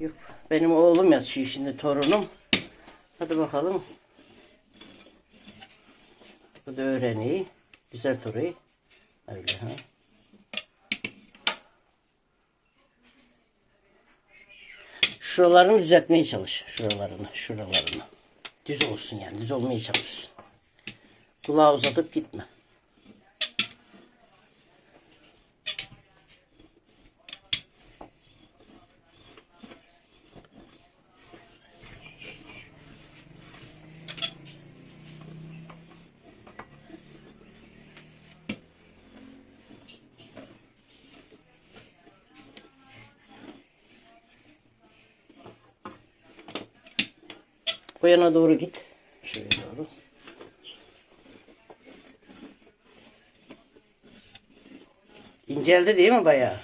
Yok. Benim oğlum yatıyor şimdi torunum. Hadi bakalım. Bu da öğreniyor. Güzel toruyu. Öyle ha. Şuralarını düzeltmeye çalış. Şuralarını, şuralarını. Düz olsun yani. Düz olmaya çalış. Kulağı uzatıp gitme. O yana doğru git. Şöyle doğru. İnceldi değil mi bayağı?